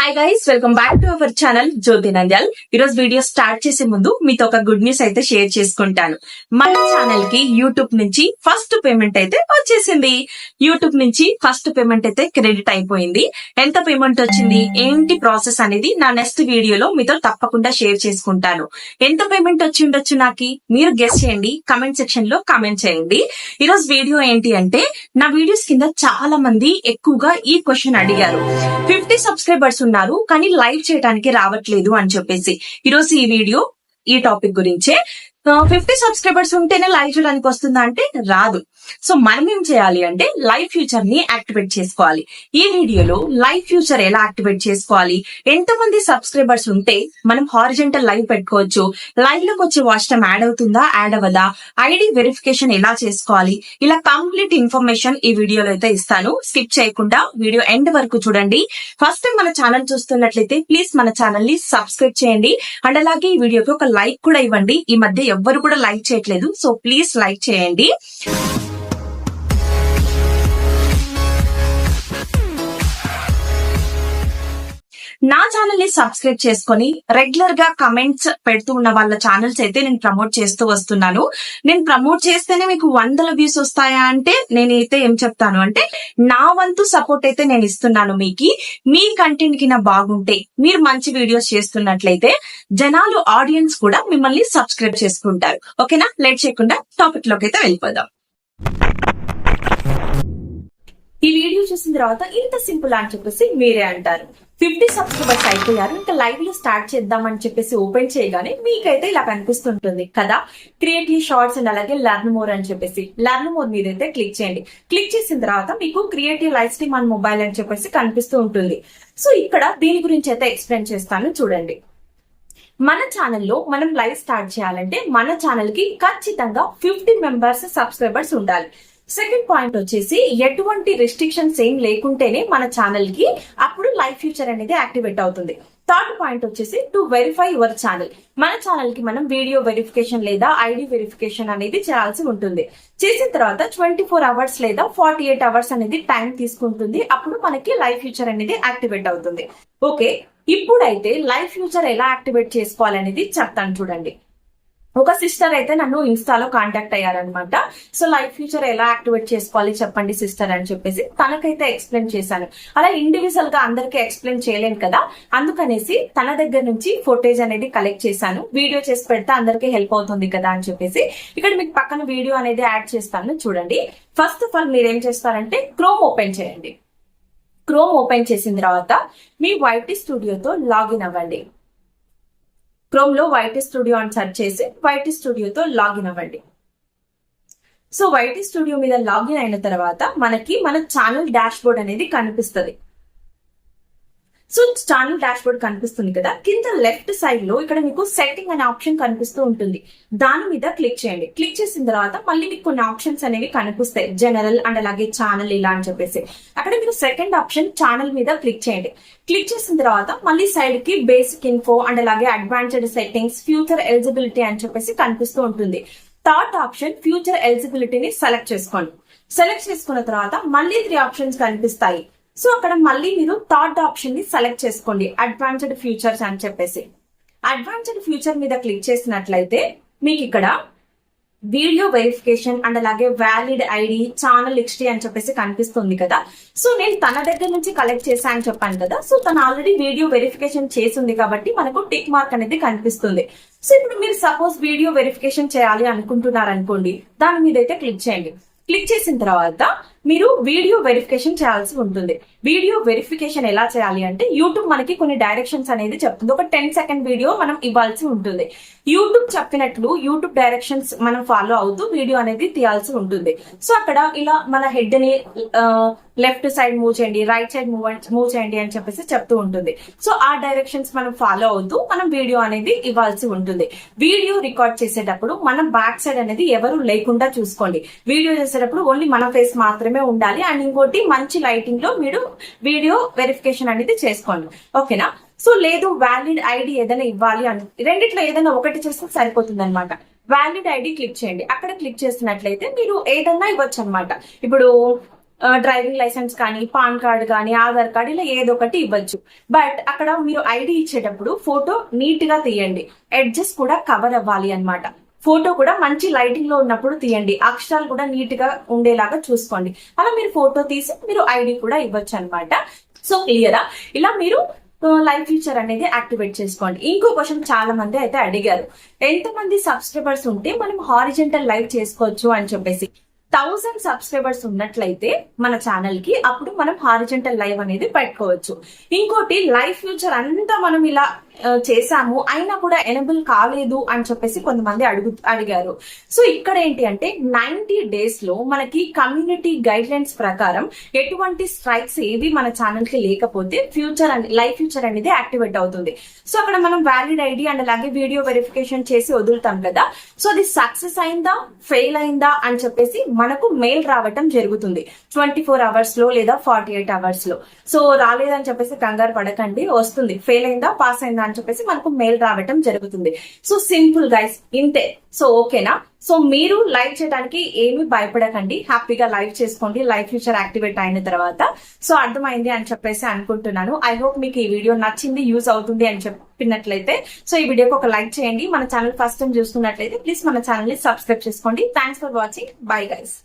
Hi guys welcome back to our channel Jyothi Nandyal ఈరోజు video start చేసే ముందు మీతో ఒక గుడ్ న్యూస్ అయితే షేర్ చేసుకుంటాను. మన ఛానల్కి యూట్యూబ్ నుంచి ఫస్ట్ పేమెంట్ అయితే వచ్చేసింది. యూట్యూబ్ నుంచి ఫస్ట్ పేమెంట్ అయితే క్రెడిట్ అయిపోయింది. ఎంత పేమెంట్ వచ్చింది? ఏంటి ప్రాసెస్ అనేది నా నెక్స్ట్ వీడియోలో మీతో తప్పకుండా షేర్ చేసుకుంటాను. ఎంత పేమెంట్ వచ్చి ఉండొచ్చు నాకు? మీరు గెస్ చేయండి. కమెంట్ సెక్షన్లో కమెంట్ చేయండి. ఈరోజు వీడియో ఏంటి అంటే నా వీడియోస్ కింద చాలా మంది ఎక్కువగా ఈ క్వశ్చన్ అడిగారు. ఫిఫ్టీ సబ్స్క్రైబర్స్ చేస్తున్నారు కానీ లైవ్ చేయడానికి రావట్లేదు అని చెప్పేసి. ఈరోజు ఈ వీడియో ఈ టాపిక్ గురించే. ఫిఫ్టీ సబ్స్క్రైబర్స్ ఉంటేనే లైవ్ చేయడానికి వస్తుందా అంటే రాదు. సో మనం ఏం చేయాలి అంటే లైవ్ ఫ్యూచర్ని యాక్టివేట్ చేసుకోవాలి. ఈ వీడియోలో లైవ్ ఫ్యూచర్ ఎలా యాక్టివేట్ చేసుకోవాలి? ఎంతమంది సబ్స్క్రైబర్స్ ఉంటే మనం హారిజెంటల్ లైవ్ పెట్టుకోవచ్చు. లైవ్లోకి వచ్చే వాచ్ టైం యాడ్ అవుతుందా? యాడ్ అవ్వదా? ఐడి వెరిఫికేషన్ ఎలా చేసుకోవాలి? ఇలా కంప్లీట్ ఇన్ఫర్మేషన్ ఈ వీడియోలో అయితే ఇస్తాను. స్కిప్ చేయకుండా వీడియో ఎండ్ వరకు చూడండి. ఫస్ట్ టైం మన ఛానల్ చూస్తున్నట్లయితే ప్లీజ్ మన ఛానల్ని సబ్స్క్రైబ్ చేయండి. అండ్ అలాగే ఈ వీడియోకి ఒక లైక్ కూడా ఇవ్వండి. ఈ మధ్య ఎవ్వరు కూడా లైక్ చేయట్లేదు. సో ప్లీజ్ లైక్ చేయండి. నా ఛానల్ని సబ్స్క్రైబ్ చేసుకొని రెగ్యులర్గా కమెంట్స్ పెడుతూ ఉన్న వాళ్ళ ఛానల్స్ అయితే నేను ప్రమోట్ చేస్తూ వస్తున్నాను. నేను ప్రమోట్ చేస్తేనే మీకు వందల వ్యూస్ వస్తాయా అంటే నేనైతే ఏం చెప్తాను అంటే నా వంతు సపోర్ట్ అయితే నేను ఇస్తున్నాను మీకు. మీ కంటెంట్ కింద బాగుంటే మీరు మంచి వీడియోస్ చేస్తున్నట్లయితే జనాలు ఆడియన్స్ కూడా మిమ్మల్ని సబ్స్క్రైబ్ చేసుకుంటారు. ఓకేనా? లేట్ చేయకుండా టాపిక్లోకి అయితే వెళ్ళిపోదాం. ఈ చూసిన తర్వాత ఇంత సింపుల్ అని చెప్పేసి మీరే అంటారు. ఫిఫ్టీ సబ్స్క్రైబర్స్ అయిపోయారు. ఇంకా లైవ్లో స్టార్ట్ చేద్దామని చెప్పేసి ఓపెన్ చేయగానే మీకైతే ఇలా కనిపిస్తుంటుంది కదా. క్రియేట్ ఈ షార్ట్స్ అండ్ అలాగే లర్న్ మోర్ అని చెప్పేసి. లర్న్ మోర్ మీద అయితే క్లిక్ చేయండి. క్లిక్ చేసిన తర్వాత మీకు creative life stream on mobile అని చెప్పేసి కనిపిస్తూ ఉంటుంది. సో ఇక్కడ దీని గురించి అయితే ఎక్స్ప్లెయిన్ చేస్తాను. చూడండి. మన ఛానల్లో మనం లైవ్ స్టార్ట్ చేయాలంటే మన ఛానల్కి ఖచ్చితంగా ఫిఫ్టీ మెంబర్స్ సబ్స్క్రైబర్స్ ఉండాలి. సెకండ్ పాయింట్ వచ్చేసి ఎటువంటి రెస్ట్రిక్షన్స్ ఏం లేకుంటేనే మన ఛానల్కి అప్పుడు లైవ్ ఫ్యూచర్ అనేది యాక్టివేట్ అవుతుంది. థర్డ్ పాయింట్ వచ్చేసి టు వెరిఫై యువర్ ఛానల్ మన ఛానల్కి మనం వీడియో వెరిఫికేషన్ లేదా ఐడి వెరిఫికేషన్ అనేది చేయాల్సి ఉంటుంది. చేసిన తర్వాత ట్వంటీ ఫోర్ అవర్స్ లేదా ఫార్టీ ఎయిట్ అవర్స్ అనేది టైం తీసుకుంటుంది. అప్పుడు మనకి లైవ్ ఫ్యూచర్ అనేది యాక్టివేట్ అవుతుంది. ఓకే ఇప్పుడైతే లైవ్ ఫ్యూచర్ ఎలా యాక్టివేట్ చేసుకోవాలనేది చెప్తాను చూడండి. ఒక సిస్టర్ అయితే నన్ను ఇన్స్టాలో కాంటాక్ట్ అయ్యారనమాట సో లైఫ్ ఫ్యూచర్ ఎలా యాక్టివేట్ చేసుకోవాలి చెప్పండి సిస్టర్ అని చెప్పేసి తనకైతే ఎక్స్ప్లెయిన్ చేశాను. అలా ఇండివిజువల్గా అందరికీ ఎక్స్ప్లెయిన్ చేయలేను కదా. అందుకనేసి తన దగ్గర నుంచి ఫోటేజ్ అనేది కలెక్ట్ చేశాను. వీడియో చేసి పెడితే అందరికీ హెల్ప్ అవుతుంది కదా అని చెప్పేసి. ఇక్కడ మీకు పక్కన వీడియో అనేది యాడ్ చేస్తాను చూడండి. ఫస్ట్ ఆఫ్ ఆల్ మీరేం చేస్తారంటే క్రోమ్ ఓపెన్ చేయండి. క్రోమ్ ఓపెన్ చేసిన తర్వాత మీ వైటీ స్టూడియోతో లాగిన్ అవ్వండి. క్రోమ్లో వైటీ స్టూడియో అని సెర్చ్ చేసి వైటీ స్టూడియోతో లాగిన్ అవ్వండి. సో వైటీ స్టూడియో మీద లాగిన్ అయిన తర్వాత మనకి మన ఛానల్ డాష్ బోర్డ్ అనేది కనిపిస్తుంది. సో ఛానల్ డాష్ బోర్డ్ కనిపిస్తుంది కదా కింద లెఫ్ట్ సైడ్లో ఇక్కడ మీకు సెట్టింగ్ అనే ఆప్షన్ కనిపిస్తూ ఉంటుంది. దాని మీద క్లిక్ చేయండి. క్లిక్ చేసిన తర్వాత మళ్ళీ మీకు కొన్ని ఆప్షన్స్ అనేవి కనిపిస్తాయి. జనరల్ అండ్ అలాగే ఛానల్ ఇలా అని చెప్పేసి. అక్కడ మీరు సెకండ్ ఆప్షన్ ఛానల్ మీద క్లిక్ చేయండి. క్లిక్ చేసిన తర్వాత మళ్ళీ సైడ్కి బేసిక్ ఇన్ఫో అండ్ అలాగే అడ్వాన్స్డ్ సెట్టింగ్స్ ఫ్యూచర్ ఎలిజిబిలిటీ అని చెప్పేసి కనిపిస్తూ ఉంటుంది. థర్డ్ ఆప్షన్ ఫ్యూచర్ ఎలిజిబిలిటీని సెలెక్ట్ చేసుకోండి. సెలెక్ట్ చేసుకున్న తర్వాత మళ్ళీ త్రీ ఆప్షన్స్ కనిపిస్తాయి. సో అక్కడ మళ్ళీ మీరు థర్డ్ ఆప్షన్ని సెలెక్ట్ చేసుకోండి. అడ్వాన్స్డ్ ఫ్యూచర్స్ అని చెప్పేసి. అడ్వాన్స్డ్ ఫ్యూచర్ మీద క్లిక్ చేసినట్లయితే మీకు ఇక్కడ వీడియో వెరిఫికేషన్ అండ్ అలాగే వ్యాలిడ్ ఐడి ఛానల్ హిస్టరీ అని చెప్పేసి కనిపిస్తుంది కదా. సో నేను తన దగ్గర నుంచి కలెక్ట్ చేశా అని చెప్పాను కదా. సో తను ఆల్రెడీ వీడియో వెరిఫికేషన్ చేసింది కాబట్టి మనకు టిక్ మార్క్ అనేది కనిపిస్తుంది. సో ఇప్పుడు మీరు సపోజ్ వీడియో వెరిఫికేషన్ చేయాలి అనుకుంటున్నారు అనుకోండి దాని మీద అయితే క్లిక్ చేయండి. క్లిక్ చేసిన తర్వాత మీరు వీడియో వెరిఫికేషన్ చేయాల్సి ఉంటుంది. వీడియో వెరిఫికేషన్ ఎలా చేయాలి అంటే యూట్యూబ్ మనకి కొన్ని డైరెక్షన్స్ అనేది చెప్తుంది. ఒక టెన్ సెకండ్ వీడియో మనం ఇవ్వాల్సి ఉంటుంది. యూట్యూబ్ చెప్పినట్లు యూట్యూబ్ డైరెక్షన్స్ మనం ఫాలో అవుతూ వీడియో అనేది తీయాల్సి ఉంటుంది. సో అక్కడ ఇలా మన హెడ్ని లెఫ్ట్ సైడ్ మూవ్ చేయండి రైట్ సైడ్ మూవ్ మూవ్ చేయండి అని చెప్పేసి చెప్తూ ఉంటుంది. సో ఆ డైరెక్షన్స్ మనం ఫాలో అవుతూ మనం వీడియో అనేది ఇవ్వాల్సి ఉంటుంది. వీడియో రికార్డ్ చేసేటప్పుడు మనం బ్యాక్ సైడ్ అనేది ఎవరు లేకుండా చూసుకోండి. వీడియో చేసేటప్పుడు ఓన్లీ మన ఫేస్ మాత్రమే ఉండాలి. అండ్ ఇంకోటి మంచి లైటింగ్లో మీరు వీడియో వెరిఫికేషన్ అనేది చేసుకోండి. ఓకేనా? సో లేదు వ్యాలిడ్ ఐడి ఏదైనా ఇవ్వాలి అని రెండిట్లో ఏదైనా ఒకటి చేస్తే సరిపోతుంది అనమాట వ్యాలిడ్ ఐడి క్లిక్ చేయండి. అక్కడ క్లిక్ చేసినట్లయితే మీరు ఏదన్నా ఇవ్వచ్చు అనమాట ఇప్పుడు డ్రైవింగ్ లైసెన్స్ కానీ పాన్ కార్డ్ కానీ ఆధార్ కార్డ్ ఇలా ఏదో ఒకటి ఇవ్వచ్చు. బట్ అక్కడ మీరు ఐడి ఇచ్చేటప్పుడు ఫోటో నీట్గా తీయండి. ఎడ్జెస్ కూడా కవర్ అవ్వాలి అన్నమాట. ఫోటో కూడా మంచి లైటింగ్లో ఉన్నప్పుడు తీయండి. అక్షరాలు కూడా నీట్గా ఉండేలాగా చూసుకోండి. అలా మీరు ఫోటో తీసి మీరు ఐడి కూడా ఇవ్వచ్చు అనమాట సో క్లియరా ఇలా మీరు లైవ్ ఫీచర్ అనేది యాక్టివేట్ చేసుకోండి. ఇంకో క్వశ్చన్ చాలా మంది అయితే అడిగారు. ఎంత మంది సబ్స్క్రైబర్స్ ఉంటే మనం హారిజెంటల్ లైవ్ చేసుకోవచ్చు అని చెప్పేసి. థౌసండ్ సబ్స్క్రైబర్స్ ఉన్నట్లయితే మన ఛానల్కి అప్పుడు మనం హారిజెంటల్ లైవ్ అనేది పెట్టుకోవచ్చు. ఇంకోటి లైఫ్ ఫ్యూచర్ అంతా మనం ఇలా చేసాము అయినా కూడా ఎనబుల్ కాలేదు అని చెప్పేసి కొంతమంది అడుగు అడిగారు. సో ఇక్కడ ఏంటి అంటే నైన్టీ డేస్లో మనకి కమ్యూనిటీ గైడ్ లైన్స్ ప్రకారం ఎటువంటి స్ట్రైక్స్ ఏవి మన ఛానల్కి లేకపోతే ఫ్యూచర్ అని లైఫ్ ఫ్యూచర్ అనేది యాక్టివేట్ అవుతుంది. సో అక్కడ మనం వ్యాలిడ్ ఐడి అండ్ అలాగే వీడియో వెరిఫికేషన్ చేసి వదులుతాం కదా. సో అది సక్సెస్ అయిందా ఫెయిల్ అయిందా అని చెప్పేసి మనకు మెయిల్ రావటం జరుగుతుంది. ట్వంటీ ఫోర్ అవర్స్లో లేదా ఫార్టీ ఎయిట్ అవర్స్లో. సో రాలేదని చెప్పేసి కంగారు పడకండి వస్తుంది. ఫెయిల్ అయిందా పాస్ అయిందా అని చెప్పేసి మనకు మెయిల్ రావటం జరుగుతుంది. సో సింపుల్ గైస్ ఇంతే. సో ఓకేనా సో మీరు లైవ్ చేయడానికి ఏమి భయపడకండి. హ్యాపీగా లైవ్ చేసుకోండి. లైవ్ ఫ్యూచర్ యాక్టివేట్ అయిన తర్వాత. సో అర్థమైంది అని చెప్పేసి అనుకుంటున్నాను. ఐ హోప్ మీకు ఈ వీడియో నచ్చింది యూజ్ అవుతుంది అని చెప్పినట్లయితే. సో ఈ వీడియోకి ఒక లైక్ చేయండి. మన ఛానల్ ఫస్ట్ టైం చూస్తున్నట్లయితే ప్లీజ్ మన ఛానల్ని సబ్స్క్రైబ్ చేసుకోండి. Thanks for watching. Bye guys